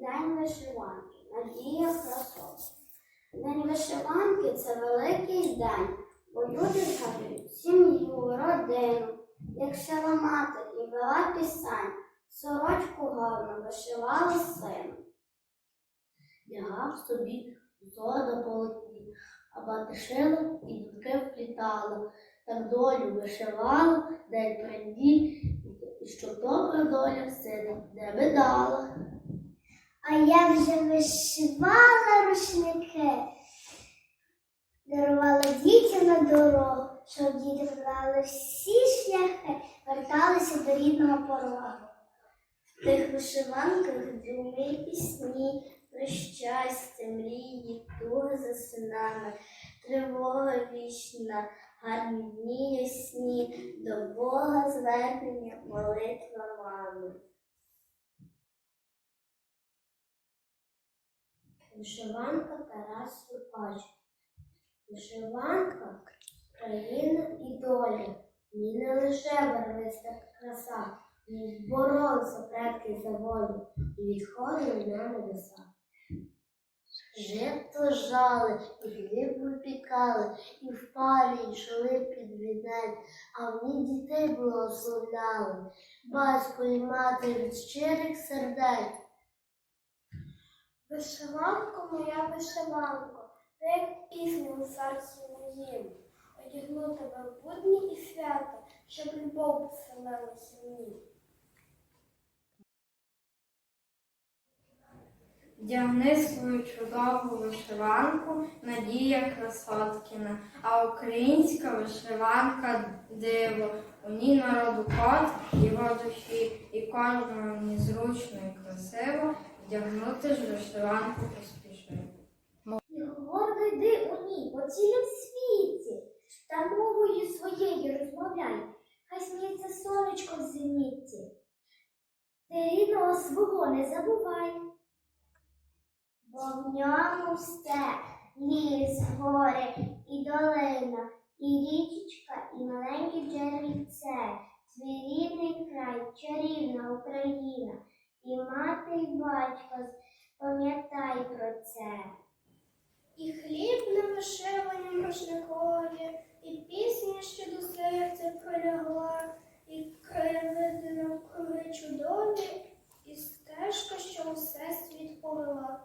День вишиванки, надія красота. День вишиванки це великий день, бо люди згадують сім'ю, родину, як шила мати і вела пісень, сорочку гарно вишивала сину. Лягав собі на полотні, а мати шила і думки вплітала, так долю вишивала, день при дні, і щоб добра доля сина не видала. А я вже вишивала рушники, дарувала дітям на дорогу, щоб діти знали всі шляхи, верталися до рідного порогу. В тих вишиванках думи і пісні, про щастя, мрії, туги за синами, тривога вічна, гарні дні ясні, до Бога звернення, молитва мами. Вишиванка Тарас Лукач. Вишиванка країна і доля. Ні не лише барвиста краса, ні боролися предки за волю і відходили на небеса. Жито жали, і хліб випікали, і в палі йшли під вінець, а в ній дітей благословляли, батько і мати від щирих сердець. Вишиванко, моя вишиванко, ти як пісня у серці моїм. Одягну тебе в будні і свята, щоб любов поселилася в ній. Вдягни свою чудову вишиванку Надія Красоткіна, а українська вишиванка диво. У ній народу код, його душі, і кожному мені зручно і красиво вдягнути ж вишиванку поспішно. І гордо йди у ній по цілім світі, та мовою своєю розмовляй, хай сміється сонечко в зеніті. Ти рідного свого не забувай, бо в ньому все ліс, гори і долина, і річечка, і маленьке джерельце, твій рідний край, чарівна Україна, і мати, і батько, пам'ятай про це. І хліб на вишиванім рушникові, і пісня, що до серця пролягла, і краєвиди навкруги чудові, і стежка, що усе світ повела.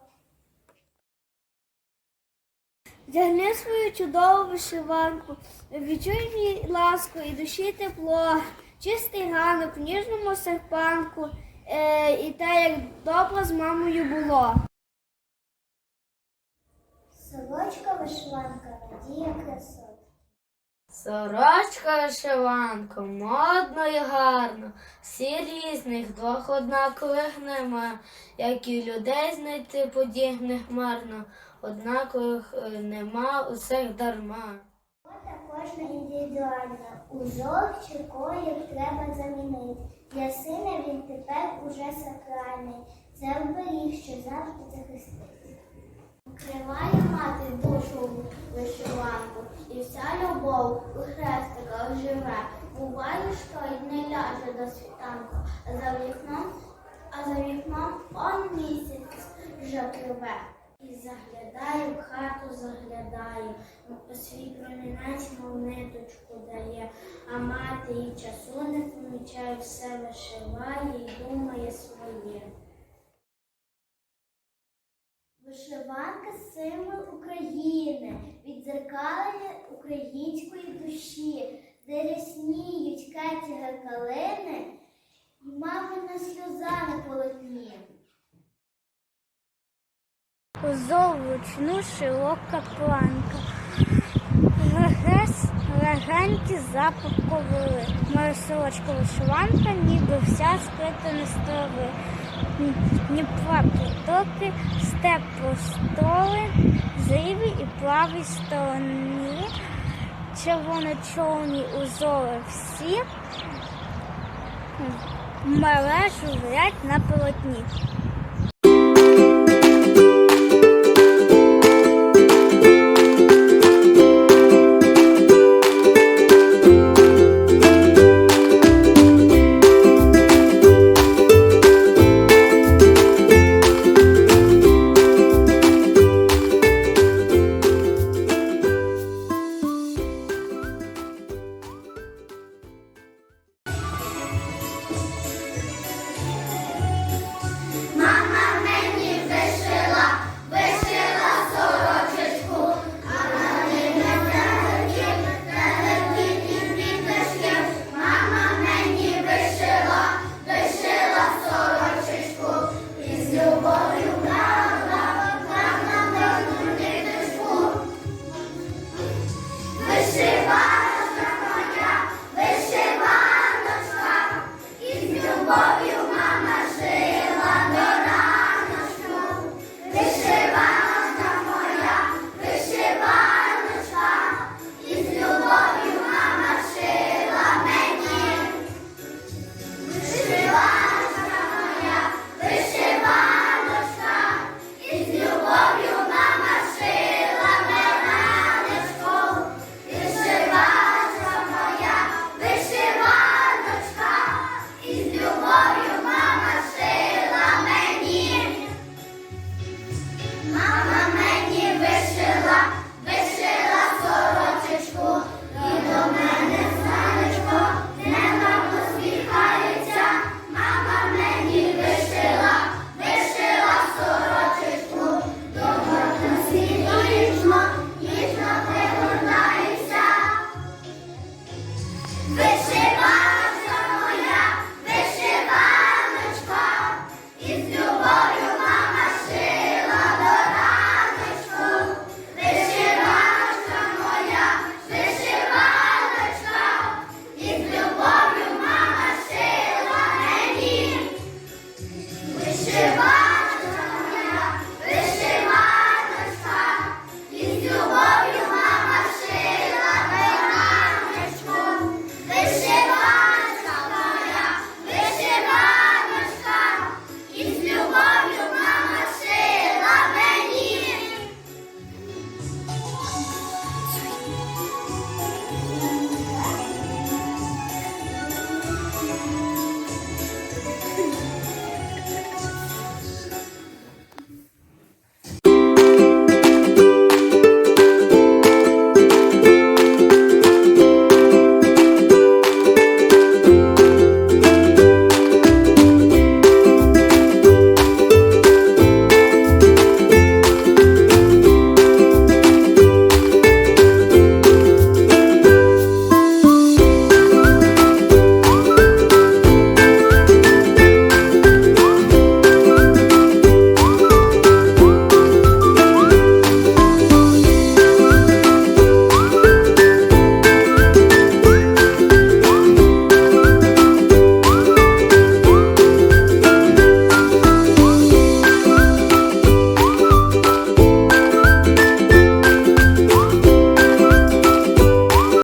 Вдягни свою чудову вишиванку, відчуй мій ласку і душі тепло, чистий ганок в ніжному серпанку, і те, як добре з мамою було. Сорочка вишиванка, надія красот. Сорочка вишиванка, модно і гарно, всі різних, двох однакових нема, як і людей знайти подібних марно, однакових е, нема усіх дарма. Кожна індивідуальна, узор чи колір треба замінити. Для сина він тепер уже сакральний. Це оберіг, що завжди захистить. Вкриває мати душу вишиванку, і вся любов у хрестиках живе. Буває, що й не ляже до світанку, а за вікном, а за вікном он місяць вже пливе. І заглядаю, в хату заглядаю, свій промінець мов ниточку дає, а мати і часу не помічає, все вишиває і думає своє. Вишиванка символ України, віддзеркалення української душі, де рясніють кетіга калини і мамина сльоза на полотні. Позолочну широка планка. Легес, легенький запах ковили. Моя сорочка вишиванка, ніби вся сплетена з трави. Дніпра притоки, степ простоли, зриві і правій стороні. Червоно-чорні узори всі мережу зрять на полотні.